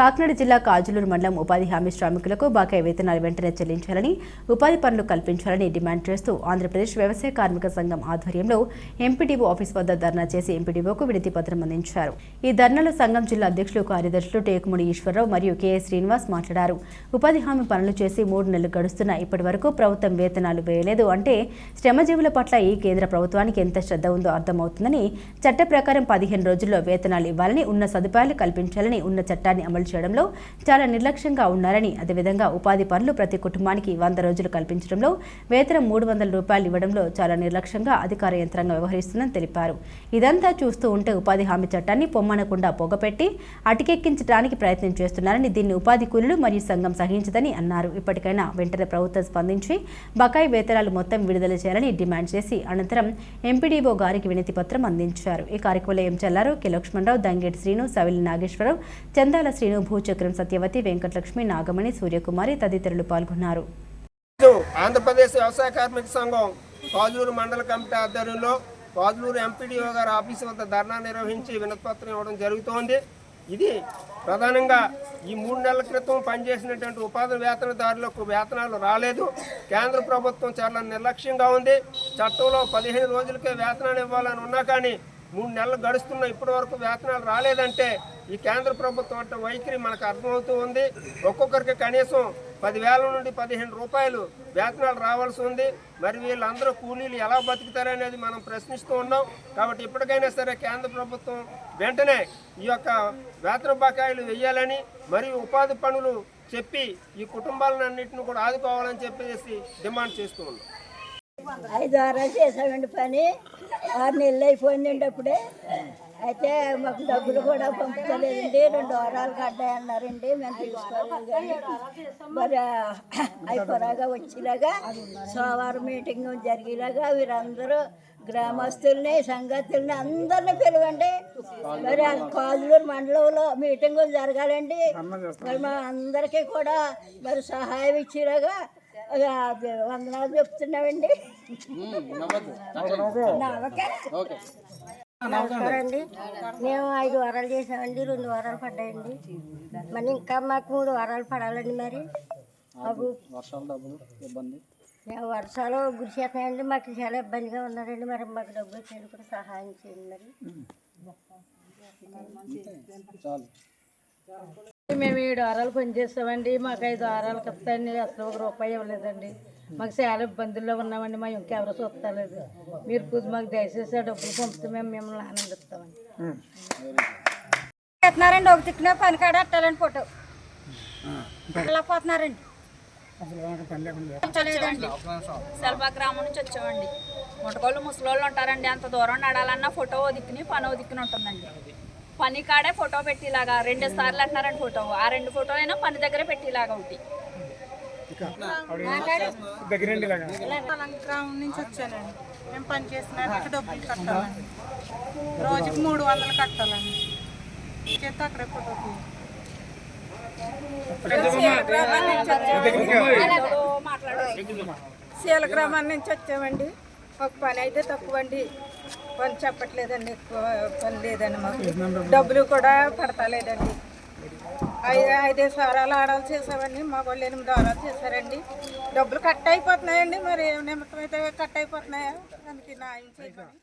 కాకినాడ జిల్లా కాజులూరు మండలం ఉపాధి హామీ శ్రామికులకు బకాయి వేతనాలు వెంటనే చెల్లించాలని ఉపాధి పనులు కల్పించాలని డిమాండ్ చేస్తూ ఆంధ్రప్రదేశ్ వ్యవసాయ కార్మిక సంఘం ఆధ్వర్యంలో ఎంపీడీఓ ఆఫీస్ వద్ద ధర్నా చేసి ఎంపీడీఓకు వినతి పత్రం అందించారు. ఈ ధర్నాలో సంఘం జిల్లా అధ్యక్షులు కార్యదర్శులు టేకుముడి ఈశ్వరరావు మరియు కెఎస్ శ్రీనివాస్ మాట్లాడారు. ఉపాధి హామీ పనులు చేసి మూడు నెలలు గడుస్తున్నా ఇప్పటి వరకు ప్రభుత్వం వేతనాలు వేయలేదు అంటే శ్రమజీవుల పట్ల ఈ కేంద్ర ప్రభుత్వానికి ఎంత శ్రద్ధ ఉందో అర్థమవుతుందని చట్ట ప్రకారం పదిహేను రోజుల్లో వేతనాలు ఇవ్వాలని ఉన్న సదుపాయాలు కల్పించాలని ఉన్న చట్టాన్ని అమలు చేయడంలో చాలా నిర్లక్ష్యంగా ఉన్నారని అదేవిధంగా ఉపాధి పనులు ప్రతి కుటుంబానికి వంద రోజులు కల్పించడంలో వేతనం మూడు వందల రూపాయలు ఇవ్వడంలో చాలా నిర్లక్ష్యంగా అధికార యంత్రాంగం వ్యవహరిస్తుందని తెలిపారు. ఇదంతా చూస్తూ ఉంటే ఉపాధి హామీ చట్టాన్ని పొమ్మనకుండా పొగపెట్టి అటికెక్కించడానికి ప్రయత్నం చేస్తున్నారని దీన్ని ఉపాధి కూలీలు మరియు సంఘం సహించదని అన్నారు. ఇప్పటికైనా వెంటనే ప్రభుత్వం స్పందించి బకాయి వేతనాలు మొత్తం విడుదల చేయాలని డిమాండ్ చేసి అనంతరం ఎంపీడీఓ గారికి వినతి పత్రం అందించారు. ఈ కార్యక్రమంలో ఎం చెల్లారు కె లక్ష్మణరావు దంగేటి శ్రీను సవిలి నాగేశ్వరరావు చందాల శ్రీను భూచక్రం సత్యవతి వెంకటలక్ష్మి నాగమణి సూర్యకుమారి తదితరులు పాల్గొన్నారు. ఆంధ్రప్రదేశ్ వ్యవసాయ కార్మిక సంఘం కాజూరు మండల కమిటీ ఆధ్వర్యంలో కాజూరు ఎంపీడీఓ గారి ఆఫీసు వద్ద ధర్నా నిర్వహించి వినతిపత్రం ఇవ్వడం జరుగుతోంది. ఇది ప్రధానంగా ఈ మూడు నెలల క్రితం పనిచేసినటువంటి ఉపాధి వేతనదారులకు వేతనాలు రాలేదు. కేంద్ర ప్రభుత్వం చాలా నిర్లక్ష్యంగా ఉంది. చట్టంలో పదిహేను రోజులకే వేతనాలు ఇవ్వాలని ఉన్నా కానీ మూడు నెలలు గడుస్తున్న ఇప్పటి వరకు వేతనాలు రాలేదంటే ఈ కేంద్ర ప్రభుత్వం అంటే వైఖరి మనకు అర్థమవుతూ ఉంది. ఒక్కొక్కరికి కనీసం పదివేల నుండి పదిహేను రూపాయలు వేతనాలు రావాల్సి ఉంది. మరి వీళ్ళందరూ కూలీలు ఎలా బతుకుతారనేది మనం ప్రశ్నిస్తూ ఉన్నాం. కాబట్టి ఇప్పటికైనా సరే కేంద్ర ప్రభుత్వం వెంటనే ఈ యొక్క వేతన బకాయిలు వెయ్యాలని మరియు ఉపాధి పనులు చెప్పి ఈ కుటుంబాలన్నింటిని కూడా ఆదుకోవాలని చెప్పేసి డిమాండ్ చేస్తూ ఉన్నాం. ఐదు వారాలు చేసామండి పని. ఆరు నెలలు అయిపోయిందండి అప్పుడే. అయితే మాకు డబ్బులు కూడా పంపించలేదండి. రెండు వారాలు కట్టాయన్నారండి. మేము తీసుకోవాలి మరి అయిపోరాగా వచ్చేలాగా సోమవారం మీటింగ్ జరిగేలాగా వీరందరూ గ్రామస్తుల్ని సంగతుల్ని అందరిని పిలవండి. మరి ఆ కాజులూరు మండలంలో మీటింగులు జరగాలండి. మరి మా అందరికీ కూడా మరి సహాయం ఇచ్చేలాగా వందనాలు చెప్తున్నామండి. నమస్కారండి మేము ఐదు వారాలు చేసామండి రెండు వారాలు పడ్డాయండి. మరి ఇంకా మాకు మూడు వారాలు పడాలండి మరి. మాకు మేము వర్షాలు గురిసేస్తున్నాయండి మాకు చాలా ఇబ్బందిగా ఉన్నారండి. మరి మాకు డబ్బులు వచ్చేది కూడా సహాయం చేయండి మరి. మేము ఏడు వారాలు పనిచేస్తామండి మాకు ఐదు వారాలకు వస్తాయండి అసలు ఒక రూపాయి ఇవ్వలేదండి. మాకు చాలా ఇబ్బందుల్లో ఉన్నామండి. మా ఇంకెవరు చూస్తలేదు. మీరు కొద్ది మాకు దయచేసి ఆ డబ్బులు పంపితే మేము మిమ్మల్ని ఆనందిస్తామండి. పెట్టినారండి ఒక దిక్కున పని కాడ అట్టాలండి ఫోటో. ఇలా పోతున్నారండి. సెల్వా గ్రామం నుంచి వచ్చామండి. ముటకోళ్ళు ముసలోళ్ళు ఉంటారండి. అంత దూరం నడాలన్నా ఫోటో దిక్కుని పని దిక్కుని ఉంటుందండి. పని కాడే ఫోటో పెట్టేలాగా రెండు సార్లు అంటున్నారండి ఫోటో. ఆ రెండు ఫోటోలైనా పని దగ్గర పెట్టేలాగా ఒకటి. గ్రామం నుంచి వచ్చానండి. మేము పని చేసినట్టు డబ్బులు కట్టాలండి. రోజుకి మూడు వందలు కట్టాలండి. చేస్తే అక్కడే ఫోటో శీల గ్రామాన్ని నుంచి వచ్చామండి. ఒక పని అయితే తక్కువ అండి పని చెప్పట్లేదండి ఎక్కువ పని లేదండి మాకు. డబ్బులు కూడా పడతలేదండి. ఐదు ఐదేసి వారాలు ఆడాలు చేసామండి మా వాళ్ళు ఎనిమిది వారాలు చేశారండి. డబ్బులు కట్ అయిపోతున్నాయండి మరి ఏ నిమిత్తం అయితే కట్ అయిపోతున్నాయా? దానికి న్యాయం చేయమని